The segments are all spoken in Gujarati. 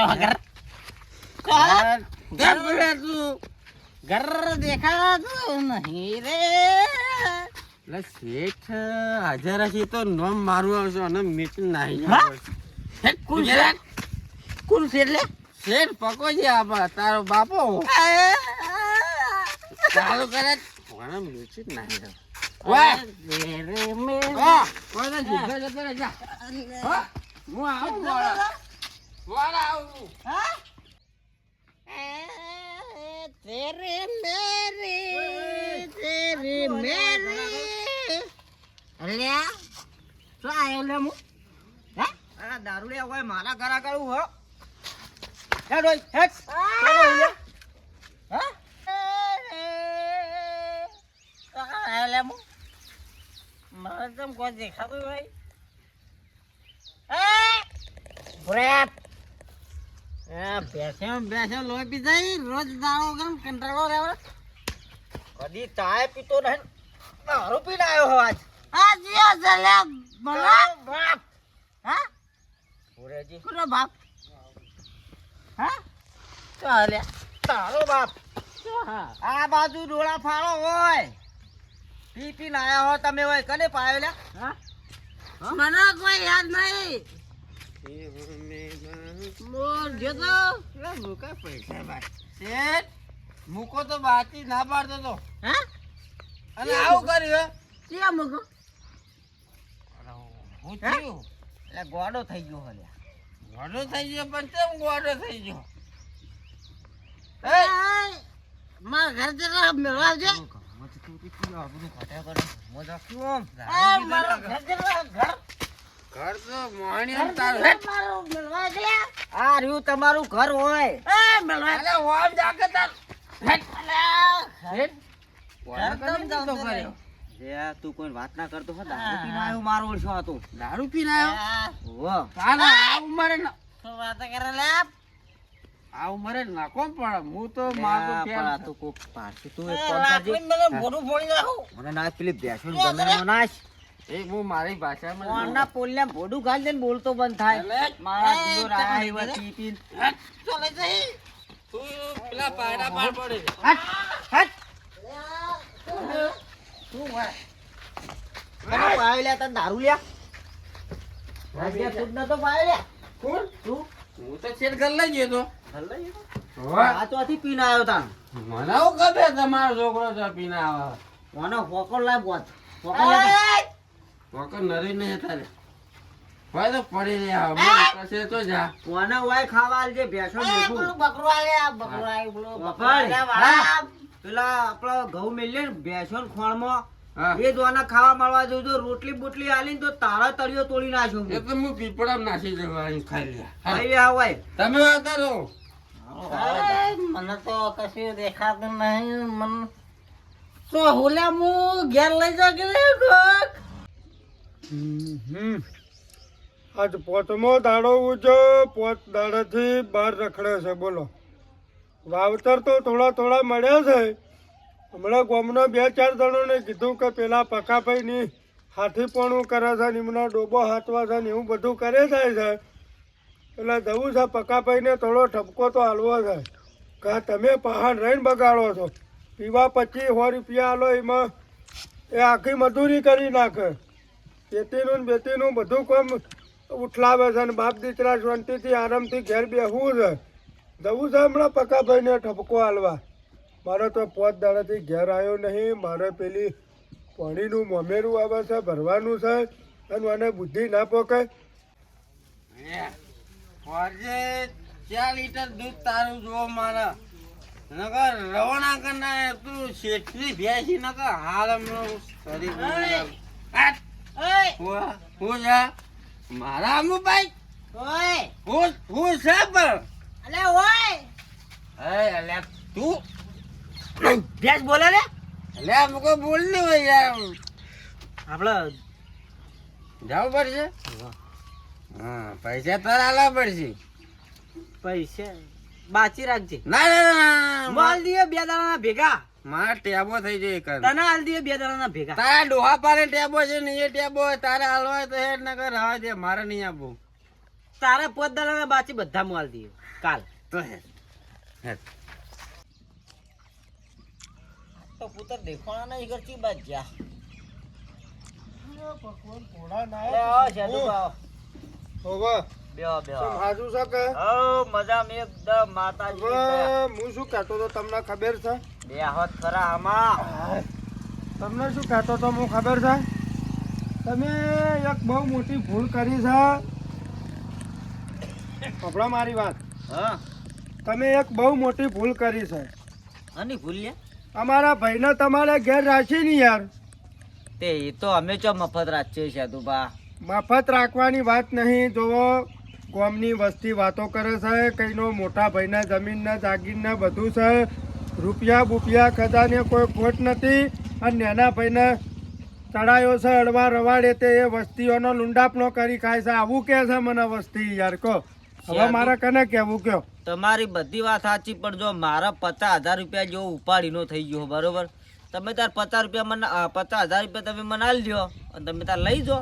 ઘર ઘર તું. ઘર દેખાતું નહીં રે. એટલે શેઠ હાજર હશે તો નોમ મારું આવશે અને મીઠું નાહી છે કોણ છે એટલે શેઠ? પકો છે આપા તારો બાપો. ચાલુ કરે. મીઠું જ નાહી હા, કોઈ રહે, જા. હા, હું આવું મોડા. મોડા આવું. તેરે મેરે. મેરે શું લે હે? દારૂ લે હોય મારા ઘર આગળ હો ચાલો અહીંયા. હા? શું લે મુ મને તમ કોઈ દેખાતું ભાઈ બેસે કદી ચાય પીતો નહીં. દારૂ પીને આવ્યો હો આજ. આ જીઓ જલે બલા બાપ. હા? ભુરેજી કોનો બાપ. હા? ચાલે. તારો બાપ. હા. આ બાજુ ડોળા ફાળો હોય. પી પી આયા હો તમે હોય કને પાયો લ્યા? હા. મને કોઈ યાદ નહીં. મોર જોતો એટલે પૈસા ભાઈ. શેઠ, મૂકો તો બાકી ના પાડતો તો. હા? અને આવું કર્યું ક્યાં મૂકો? હું થયું? એટલે ગોડો થઈ ગયો હો ગોડો થઈ ગયો પણ કેમ ગોડો થઈ ગયો? મારા ઘર જરા મેળવા આવજે. ઘર તો મોહણી તારું મેળવા આવજે આ રહ્યું તમારું ઘર હોય. એ ઓમ જાકે તાર. તો તું કોઈ વાત ના કરતો હો દારૂ પીને આવ્યો મારો ઓળશો હતો. દારૂ પીને આવ્યો? ઓહો. તાને આ ઉંમરે શું વાત કરે લે આ ઉંમરે નાખો પણ હું તો મારું ફેર તો કોક પારસી તું એક કામ મને મોઢું ફોડી નાખું. મને ના પેલી બેસો ગમે નાશ. એ હું મારી ભાષામાં કોણના પોલને ભોડું ગાલ દે બોલતો બંધ થાય મારા રાયા. પી. જઈ તું પેલા પડે હટ, હટ. મને પાયો લ્યા, તને દારૂ લ્યા? રાજ્ય તું પાયો લ્યા? કોણ તું? હું તો છેડ ઘર લઈ ગયો તો આ આથી પીને આવ્યો તા મને ખબર તમારો છોકરો છે પીને આવે મને હોકર લાય બોત. હોકર લાય. વખત નરી ને તારે. હોય તો પડી રહ્યા હવે કશે તો જા. કોને વાય ખાવા આલજે, ભેંસો એ, બકરો આલે આ બકરો આય બોલો બકરું. પેલા આપણો ઘઉં મેલીએ ને ભેંસો ને ખોળમાં, એ દોના ખાવા મળવા જવું તો રોટલી બોટલી આલી તો તારા તળિયો તોડી નાખ્યો એ તો હું પીપળા નાખી જવા અહીં ખાઈ લે. ખાઈ લ્યા હોય. તમે આવતા રહો મને તો કશું દેખાતું નહીં મન તો હોલા હું ઘેર લઈ જાઉં કે લે કોક? આજ પોતમો દાડો ઉજો, પોત દાડાથી બહાર રખડે છે, બોલો. વાવતર તો થોડા થોડા મળ્યા છે. હમણાં ગોમના બે ચાર જણોને કીધું કે પેલા પકાભાઈની હાથીપણું કરે છે ને એમનો ડોબો હાથવા છે ને એવું બધું કરે જાય છે. એટલે જવું છે પકાભાઈને થોડો ઠપકો તો હાલવો છે. કે તમે પહાડ રહીને બગાડો છો? પીવા પચીસ સો રૂપિયા આલો એમાં એ આખી મજૂરી કરી નાખે. ખેતીનું ને બેતીનું બધું કામ ઉઠલાવે છે અને બાપ દીકરા શાંતિથી આરામથી ઘેર બેસવું છે. જવું છે હમણાં પકાભાઈને ઠપકો હાલવા મારે તો પોત દાડાથી ઘેર આવ્યો નહીં. મારે પેલી પાણીનું મમેરું આવે છે ભરવાનું છે અને મને બુદ્ધિ ના પોકે. ફરજે ચાર લીટર દૂધ તારું જો મારા. નકર રવાના કરના તું શેઠની ભેસી નકર હાલ હમણાં શરીર ઓય. હું- હું મારા અમુભાઈ? ઓય, હું હું છે પણ? અલે ઓય. એ અલ્યા તું? ભેંસ બોલે રે અલ્યા મુકો બોલ ને હોય યાર. આપડે જવું પડશે? હા પૈસા તારા આલા પડશે. પૈસા બાચી રાખજે. ના ના ના, ના માલ દીએ બે દાણા ભેગા. મારા ટેબો થઈ જાય કર તને હાલ દીએ બે દાણા ભેગા. તારા ડોહા પારે ટેબો છે ને એ ટેબો હોય તારે હાલવા હોય તો હેડ નકર રવા દે મારે નહીં આપવું. તારા પોત દાડા બાચી બધા મોલ દે કાલ. તો હે હે તો પુત્ર દેખાણા નહીં કરતી બાજ જા. ભગવાન ભોળા લે આવો જાદુ બાવ હોવે. બેહો બેહો. હાજુ છે કે? ઓ મજા મે એકદમ માતાજી હું શું કહેતો તો તમને ખબર છે? બે હોત ખરા આમાં. તમને શું કહેતો તો હું ખબર છે? તમે એક બહુ મોટી ભૂલ કરી છે. કપડા મારી વાત. હા. તમે એક બહુ મોટી ભૂલ કરી છે. અને ભૂલ્યા અમારા ભાઈને તમારે ઘેર રાખી ને યાર. તે એ તો અમે ચો મફત રાખીએ છે તું મફત રાખવાની વાત નહીં જોવો. ગામની વસ્તી વાતો કરે છે કઈનો મોટા ભાઈના જમીનના જાગીરના બધું છે. રૂપિયા બુપિયા ખજાને કોઈ ખોટ નથી અને નાના ભાઈને ચડાયો છે અડવા રવાડે તે એ વસ્તીઓનો લુંડાપણો કરી ખાય છે. આવું કે છે મને વસ્તી યાર કહો. હવે મારે કને કેવું કયો તમારી બધી વાત સાચી પણ જો મારા પચાસ હજાર રૂપિયા જેવો ઉપાડીનો થઈ ગયો બરોબર? તમે તાર પચાસ રૂપિયા મને પચાસ હજાર રૂપિયા તમે મને આલી દો અને તમે તાર લઈ જો.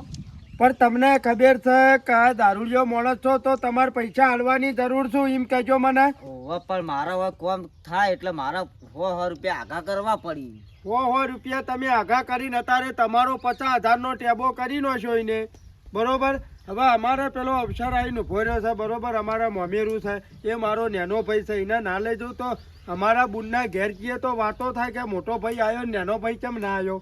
પણ તમને ખબર છે કે દારૂડિયો માણસ છો તો તમારે પૈસા હાલવાની જરૂર શું? એમ કહેજો મને. ઓવે પણ મારા હવે કોમ થાય એટલે મારા સો સો રૂપિયા આગા કરવા પડી. સો સો રૂપિયા તમે આઘા કરીને અત્યારે તમારો પચાસ હજારનો ટેબો કરી નો છો એને. બરોબર? હવે અમારે પેલો અવસર આવીને ઊભો રહ્યો છે બરોબર? અમારા મમેરું છે. એ મારો નેનો ભાઈ છે એને ના લઈ જવું તો અમારા બુનના ઘેર જઈએ તો વાતો થાય કે મોટો ભાઈ આવ્યો નાનો ભાઈ કેમ ના આવ્યો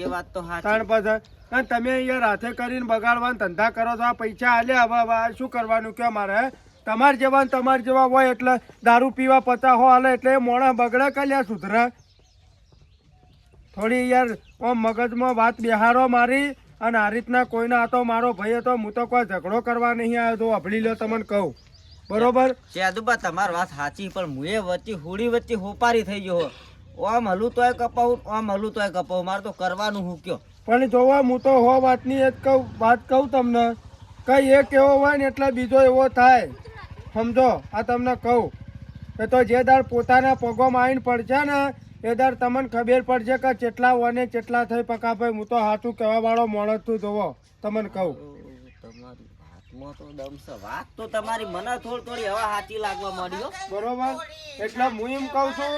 એ વાત તો તાણ પછી અને તમે અહીંયા રાતે કરીને બગાડવાના ધંધા કરો છો આ પૈસા આલ્યા હવે શું કરવાનું કે મારે તમારે જેવા તમાર જેવા હોય એટલે દારૂ પીવા પતા હો હાલે એટલે મોણા બગડે કલ્યા સુધરે? થોડી યાર આમ મગજમાં વાત બિહારો મારી અને આ રીતના કોઈના હતો મારો ભાઈ હતો હું તો કોઈ ઝઘડો કરવા નહીં આવ્યો તો અભળી લો તમને કહું. બરોબર? સેદુબા તમારી વાત સાચી પણ મુએ વચ્ચે હોડી વચ્ચે હોપારી થઈ ગયો આમ હલું તોય કપાવું ઓમ હલું તોય કપાવું. મારે તો કરવાનું હું કયો. પણ જોવા હું તો હો વાતની એક કહું વાત કહું તમને. કઈ એક એવો હોય ને એટલે બીજો એવો થાય. સમજો આ તમને કહું. એ તો જે દાર પોતાના પગોમાં આવીને પડશે ને એ દાળ તમને ખબર પડશે કે કેટલા વને કેટલા થઈ પકા ભાઈ હું તો સાચું કહેવા વાળો માણસ છું જોવો તમને કહું તમારી વાતમાં તો દમ છે વાત તો તમારી મને થોડી થોડી હવા સાચી લાગવા માંડી બરોબર? એટલે હું એમ કહું છું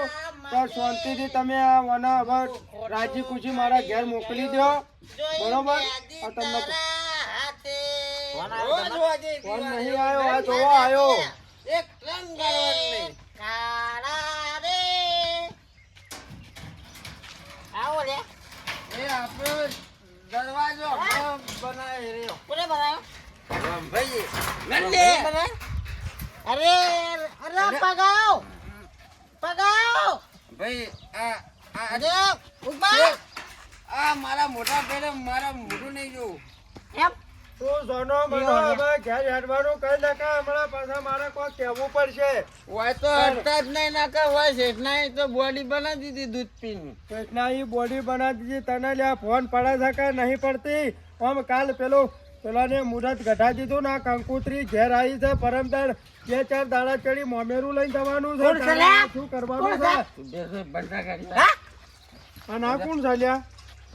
તો શાંતિથી તમે આ મને હવે રાજી ખુશી મારા ઘેર મોકલી દો. બરોબર? તમને ફોન નહીં આવ્યો આ જોવો આવ્યો. એક ગાળવાનું નહીં એ આપણો દરવાજો. ભાઈ નંદે! અરે અરે પગાવ! પગાવ! ભાઈ આ આ અરે ઊભા! આ મારા મોટા પેલે મારા મોઢું નહીં જોવું એમ? તું સોનો મને હવે ઘેર હેડવાનું કઈ નાખા હમણાં પાછા મારે કોઈ કહેવું પડશે. હોય તો હડતા જ નહીં નાખા હોય છે નહીં તો બોડી બનાવી દીધી દૂધ પીને. કૃષ્ણા એ બોડી બનાવી દીધી તને લ્યા ફોન પડે છે કે નહીં પડતી? આમ કાલ પેલું પેલાને મુહૂર્ત ગઢા દીધું ના કંકુત્રી ઘેર આવી છે. પરમદાર બે ચાર દાડા ચડી મોમેરું લઈને જવાનું છે? શું કરવાનું છે? આ બેસો બંધા કરી હા? અને આ કોણ ચાલ્યા લ્યા?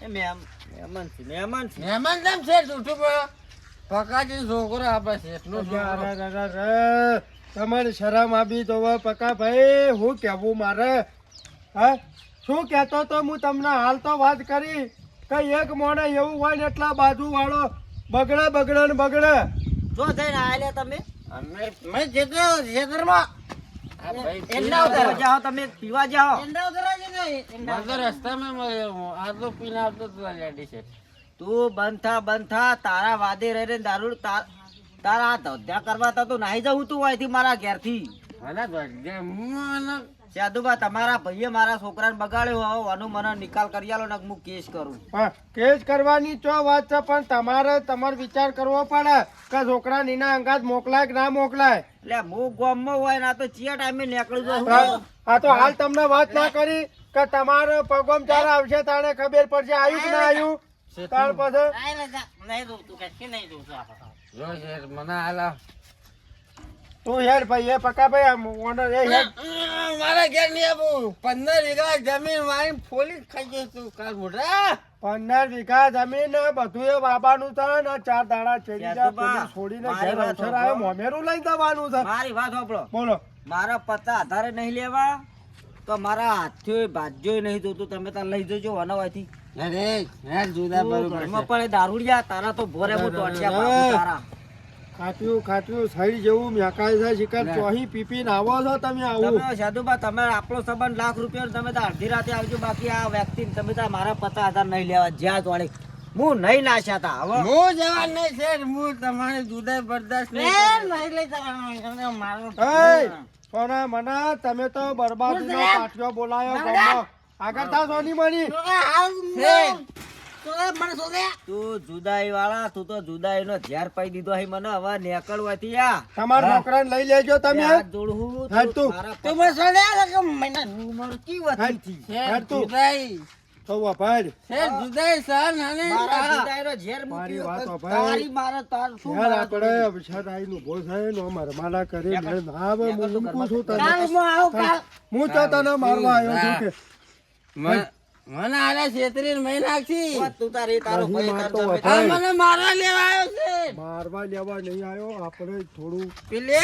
એ મેમ મહેમાન છે મહેમાન છે. મહેમાન કેમ છે? જૂઠું બોલો પકાજી છોકરો આપે છે. એટલું. તમારે શરમ આવી તો પકા ભાઈ હું કહેવું મારે? હા? શું કહેતો તો હું તમને હાલ તો વાત કરી? કે એક મોણે એવું હોય ને એટલા બાજુ વાળો બગડે બગડે ને બગડે. જો થઈને આયેલા તમે. અમે મેં જેતો ખેતરમાં તો બંધ થા તારા વાદે રહી રહીને દારૂ તાર- ધંધા કરવા તા તો નાહી જવું તું અહીંથી મારા ઘેરથી. તમારા ભાઈએ મારા છોકરાને બગાડ્યો હવે આનો મને નિકાલ કરી આલો ને હું કેસ કરું. કેસ કરવાની ચો વાત છે પણ તમારે તમારે વિચાર કરવો પડે કે છોકરા નીના અંગાત મોકલાય કે ના મોકલાય. એટલે હું ગામમાં હોય ના તો ચિયા ટાઈમે નીકળું હા તો હાલ તમને વાત ના કરી કે તમારે પગમ ચાર આવશે તાણે ખબર પડશે આવ્યું કે ના આવ્યું તાર પછી? નહીં નહીં, નહીં આ મને હાલા. તું હેડ ભાઈ એ પકા ભાઈ આમ ઓનર એ હેડ. મારા ઘેર નહીં આવું પંદર વીઘા જમીન વાળી ફોલી ખાઈ જઈશ. તું કાલ મોટા. પંદર વીઘા જમીન બધું એ બાબાનું છે ને ચાર દાડા છેડી જા પેલું છોડીને ઘેર અવસર આવ્યો મોમેરું લઈ દેવાનું છે. મારી વાત સાંભળો. બોલો. મારા પત્તા આધારે નહીં લેવા તો મારા હાથ્યો ભાજ્યો નહીં જોતું તમે તાર લઈ જજો વનવાથી અરે જુદા બરોબર ઘરમાં પણ દારૂડિયા તારા તો ભોરે હું ટોટિયા બાપુ તારા. ખાટ્યું ખાટ્યું સહી જેવું મેકાય છે શિકાર. ચોહી પીપીને આવો છો તમે આવું. તમે સાધુબા તમે આપણો સંબંધ લાખ રૂપિયા તમે તો અડધી રાતે આવજો બાકી આ વ્યક્તિ તમે તો મારા પચાસ હજાર નહીં લેવા જ્યાં જોડે હું નહીં નાશ્યા તા હવે હું જવા નહીં શેઠ હું તમારે જુદાઈ બરદાસ્ત નહીં નહીં લઈ જવાનો મારો સોના મના તમે તો બરબાદીનો પાટિયો બોલાયો. આગળ થા સોની મની. તું જુદાઈ વાળા તું તો જુદાઈ નો ઝેર પાઈ દીધો હે મને હવે નીકળવાથી આ તમારા છોકરાને લઈ લેજો તમે તું. તું મને કે. જુદાઈ તો. જુદાઈ. ઝેર મૂક્યો. તારી મારે તાર શું યાર આપણે થાય ને કરે યાર, ના આવે હું મૂકું છું તને. કાલ હું આવું કાલ. હું તો તને મારવા આવ્યો છું કે મ- મને આલા છેતરી મહી નાખી તું તારી તારો મને મારવા લેવા આવ્યો છે. મારવા લેવા નહીં આવ્યો આપણે થોડું પેલે.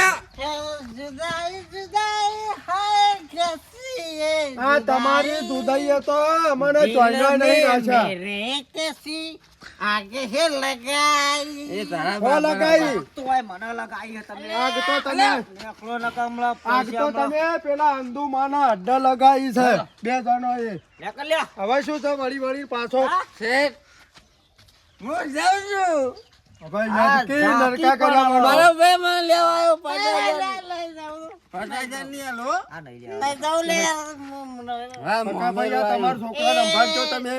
જુદાઈ જુદાઈ હાય કેસી આ તમારી દુધાઈએ તો મને જોઈના નહીં આશા. રે કેસી. આગે હે લગાઈ. એ તારા હો લગાઈ. તોય મને લગાઈ તમે. આગ તો તમે. નેકળો નકમલા આગ તો તમે પેલા અંદુમાના અડ્ડા લગાઈ છે. બે જણો એ. હવે શું વળી વળી પાછો? હું? જાઉં હવે નરકા મારો ભાઈ મને લેવા આવ્યો તમારા છોકરા તમે.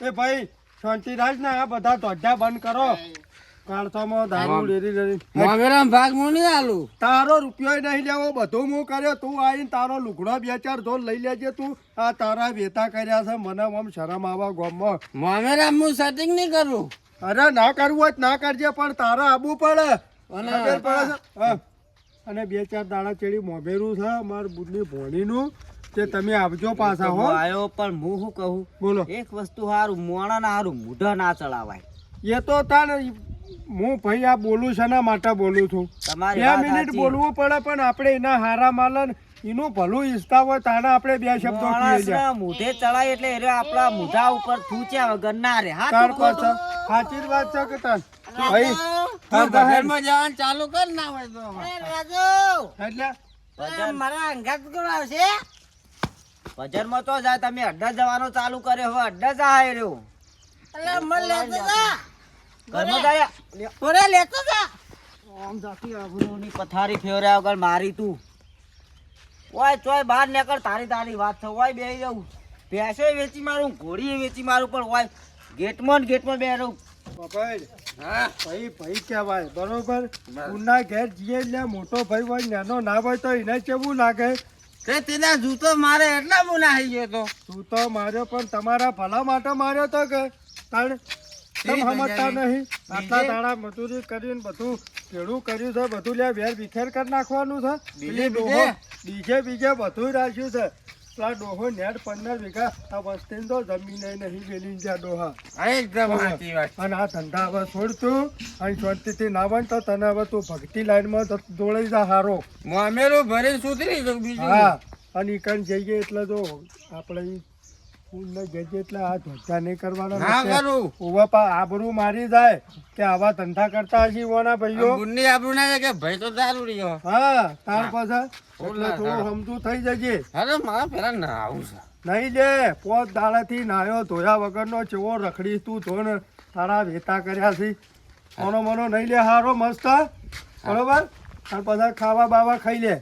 એ ભાઈ શાંતિરાજ ને આ બધા ધોધા બંધ કરો. કાળસામાં દારૂ લેરી લેરી મોમેરામ ભાગ હું નહીં આલું. તારો રૂપિયો નહીં લેવો બધું હું કર્યો. તું આવીને તારો લુગડો બે ચાર ધોલ લઈ લેજે તું. આ તારા વેતા કર્યા છે મને આમ શરમ આવા ગામમાં. મોમેરામ હું સેટિંગ નહીં કરું. અરે ના કરવું હોય ના કરજે પણ તારા આબુ પડે. અને પડે અને બે ચાર દાડા ચેડી મોભેરું છે અમાર બુદ્ધની ભોણીનું. તે તમે આવજો પાછા હો આયો પણ હું શું કહું? બોલો. એક વસ્તુ હારું મોણા ના હારું મૂઢા ના ચડાવાય. એ તો તાણ હું ભાઈ આ બોલું છે માટે બોલું છું. તમારે બે મિનિટ બોલવું પડે પણ આપણે એના હારા માલન એનું ભલું ઈચ્છતા હોય તાણે આપણે બે શબ્દો મૂઢે ચડાય એટલે એ આપણા મૂઢા ઉપર થૂચ્યા વગર ના રે હા. સાચી વાત છે કે તાર ભાઈ જવાનું ચાલુ કર ના હોય તો. એટલે? મારા અંગાત કોણ આવશે? ભજનમાં તો જાય તમે અડ્ડા જવાનો ચાલુ કર્યો હવે અડ્ડા જાય રહ્યો. એટલે મન લેતો જા. ઘરમાં જાય ઓરે લેતો જા. આમ જાતી આબરૂની પથારી ફેર્યા વગર મારી તું. ઓય ચોય બહાર નીકળ તારી તારી વાત છે. ઓય બેહી જાઉં ભેંસો વેચી મારું ઘોડી વેચી મારું પણ ઓય ગેટમાં ને ગેટમાં બે રહું. ભાઈ ભાઈ કહેવાય બરોબર? ઉના ઘેર જઈએ એટલે મોટો ભાઈ હોય નાનો ના હોય તો એને કેવું લાગે? તે તેના જૂતો મારે એટલા હું નાહી ગયો તો? જૂતો માર્યો પણ તમારા ભલા માટે માર્યો તો કે? તાણ કેમ સમજતા નહીં. આટલા દાડા મજૂરી કરીને બધું ભેળું કર્યું છે બધું લે વેર વિખેર કરી નાખવાનું છે. બીજે બીજે? બીજે બધું રાખ્યું છે. પેલા ડોહો નેટ પંદર વીઘા આ વસ્તી તો જમીન નહીં વેલી જ્યાં ડોહા. એકદમ સાચી વાત અને આ ધંધા હવે છોડતું અને શાંતિથી ના બન તો તને હવે તું ભક્તિ લાઈનમાં જ દોડાઈ જા હારો. મોમેરું ભરી સુધરી બીજું. હા અને કણ જઈએ એટલે જો આપણે ઈ ફૂલને જઈએ આ ધોધા નહીં કરવાના ના કરું. ઊભા પા આબરૂ મારી જાય કે આવા ધંધા કરતા હશી ઓના ભાઈઓ. ગુન્ની આબરૂ ના જાય કે ભાઈ તો દારૂ રહ્યો. હા તાર પાછા એટલે થોડું સમજુ થઈ જજે. અરે મારા પેલા ના આવું છે. નહીં લે પોત દાડાથી નાયો ધોયા વગરનો ચેવો રખડી તું ધોન તારા વેતા કર્યા છે. મોનો મોનો નહીં લે હારો મસ્ત. બરોબર? તાર પાછા ખાવા બાવા ખાઈ લે.